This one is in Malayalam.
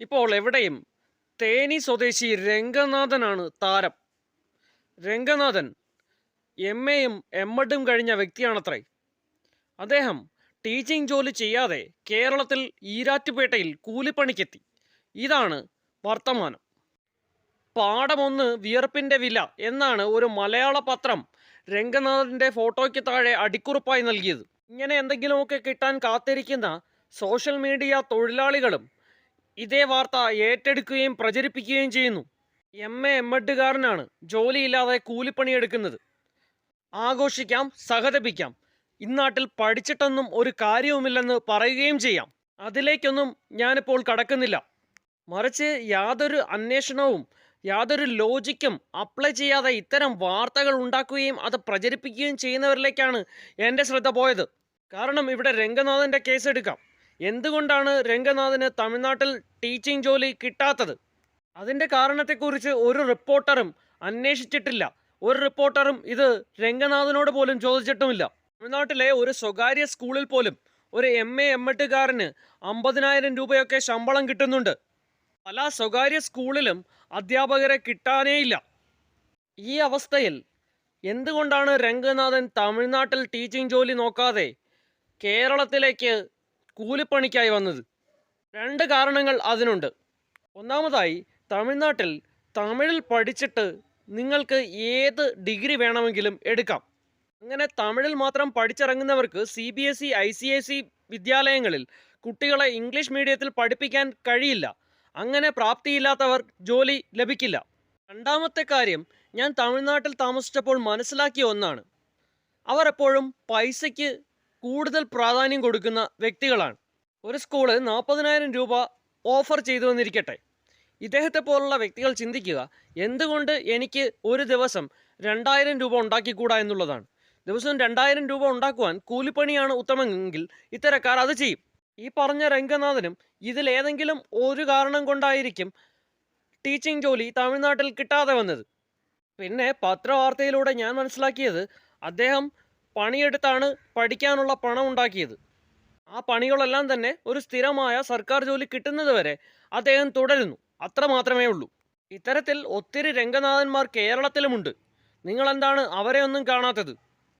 ഇപ്പോൾ എവിടെയും തേനി സ്വദേശി രംഗനാഥനാണ് താരം. രംഗനാഥൻ എം എയും എം എഡും കഴിഞ്ഞ വ്യക്തിയാണത്രേ. അദ്ദേഹം ടീച്ചിങ് ജോലി ചെയ്യാതെ കേരളത്തിൽ ഈരാറ്റുപേട്ടയിൽ കൂലിപ്പണിക്കെത്തി. ഇതാണ് വർത്തമാനം. പാഠമൊന്ന് വിയർപ്പിന്റെ വില എന്നാണ് ഒരു മലയാള പത്രം രംഗനാഥന്റെ ഫോട്ടോയ്ക്ക് താഴെ അടിക്കുറിപ്പായി നൽകിയത്. ഇങ്ങനെ എന്തെങ്കിലുമൊക്കെ കിട്ടാൻ കാത്തിരിക്കുന്ന സോഷ്യൽ മീഡിയ തൊഴിലാളികളും ഇതേ വാർത്ത ഏറ്റെടുക്കുകയും പ്രചരിപ്പിക്കുകയും ചെയ്യുന്നു. എം എ എം എഡുകാരനാണ് ജോലിയില്ലാതെ കൂലിപ്പണിയെടുക്കുന്നത്. ആഘോഷിക്കാം സഹതപിക്കാം. ഇന്നാട്ടിൽ പഠിച്ചിട്ടൊന്നും ഒരു കാര്യവുമില്ലെന്ന് പറയുകയും ചെയ്യാം. അതിലേക്കൊന്നും ഞാനിപ്പോൾ കടക്കുന്നില്ല. മറിച്ച് യാതൊരു അന്വേഷണവും യാതൊരു ലോജിക്കും അപ്ലൈ ചെയ്യാതെ ഇത്തരം വാർത്തകൾ ഉണ്ടാക്കുകയും അത് പ്രചരിപ്പിക്കുകയും ചെയ്യുന്നവരിലേക്കാണ് എന്റെ ശ്രദ്ധ പോയത്. കാരണം ഇവിടെ രംഗനാഥന്റെ കേസ് എടുക്കാം എന്തുകൊണ്ടാണ് രംഗനാഥന് തമിഴ്നാട്ടിൽ ടീച്ചിങ് ജോലി കിട്ടാത്തത്? അതിന്റെ കാരണത്തെക്കുറിച്ച് ഒരു റിപ്പോർട്ടറും അന്വേഷിച്ചിട്ടില്ല. ഒരു റിപ്പോർട്ടറും ഇത് രംഗനാഥനോട് പോലും ചോദിച്ചിട്ടുമില്ല. തമിഴ്നാട്ടിലെ ഒരു സ്വകാര്യ സ്കൂളിൽ പോലും ഒരു എം എ എം എട്ടുകാരന് അമ്പതിനായിരം രൂപയൊക്കെ ശമ്പളം കിട്ടുന്നുണ്ട്. പല സ്വകാര്യ സ്കൂളിലും അധ്യാപകരെ കിട്ടാനേയില്ല. ഈ അവസ്ഥയിൽ എന്തുകൊണ്ടാണ് രംഗനാഥൻ തമിഴ്നാട്ടിൽ ടീച്ചിങ് ജോലി നോക്കാതെ കേരളത്തിലേക്ക് കൂലിപ്പണിക്കായി വന്നത്. രണ്ട് കാരണങ്ങൾ അതിനുണ്ട്. ഒന്നാമതായി തമിഴ്നാട്ടിൽ തമിഴിൽ പഠിച്ചിട്ട് നിങ്ങൾക്ക് ഏത് ഡിഗ്രി വേണമെങ്കിലും എടുക്കാം. അങ്ങനെ തമിഴിൽ മാത്രം പഠിച്ചിറങ്ങുന്നവർക്ക് C B S E I C S E വിദ്യാലയങ്ങളിൽ കുട്ടികളെ ഇംഗ്ലീഷ് മീഡിയത്തിൽ പഠിപ്പിക്കാൻ കഴിയില്ല. അങ്ങനെ പ്രാപ്തിയില്ലാത്തവർ ജോലി ലഭിക്കില്ല. രണ്ടാമത്തെ കാര്യം ഞാൻ തമിഴ്നാട്ടിൽ താമസിച്ചപ്പോൾ മനസ്സിലാക്കിയ ഒന്നാണ്. അവർ എപ്പോഴും പൈസയ്ക്ക് കൂടുതൽ പ്രാധാന്യം കൊടുക്കുന്ന വ്യക്തികളാണ്. ഒരു സ്കൂൾ നാൽപ്പതിനായിരം രൂപ ഓഫർ ചെയ്തു വന്നിരിക്കട്ടെ. ഇദ്ദേഹത്തെ പോലുള്ള വ്യക്തികൾ ചിന്തിക്കുക എന്തുകൊണ്ട് എനിക്ക് ഒരു ദിവസം രണ്ടായിരം രൂപ ഉണ്ടാക്കിക്കൂടാ എന്നുള്ളതാണ്. ദിവസവും രണ്ടായിരം രൂപ ഉണ്ടാക്കുവാൻ കൂലിപ്പണിയാണ് ഉത്തമമെങ്കിൽ ഇത്തരക്കാർ അത് ചെയ്യും. ഈ പറഞ്ഞ രംഗനാഥനും ഇതിലേതെങ്കിലും ഒരു കാരണം കൊണ്ടായിരിക്കും ടീച്ചിങ് ജോലി തമിഴ്നാട്ടിൽ കിട്ടാതെ വന്നത്. പിന്നെ പത്രവാർത്തയിലൂടെ ഞാൻ മനസ്സിലാക്കിയത് അദ്ദേഹം പണിയെടുത്താണ് പഠിക്കാനുള്ള പണം ഉണ്ടാക്കിയത്. ആ പണികളെല്ലാം തന്നെ ഒരു സ്ഥിരമായ സർക്കാർ ജോലി കിട്ടുന്നത് വരെ അദ്ദേഹം തുടരുന്നു. അത്ര മാത്രമേ ഉള്ളൂ. ഇത്തരത്തിൽ ഒത്തിരി രംഗനാഥന്മാർ കേരളത്തിലുമുണ്ട്. നിങ്ങളെന്താണ് അവരെ ഒന്നും കാണാത്തത്?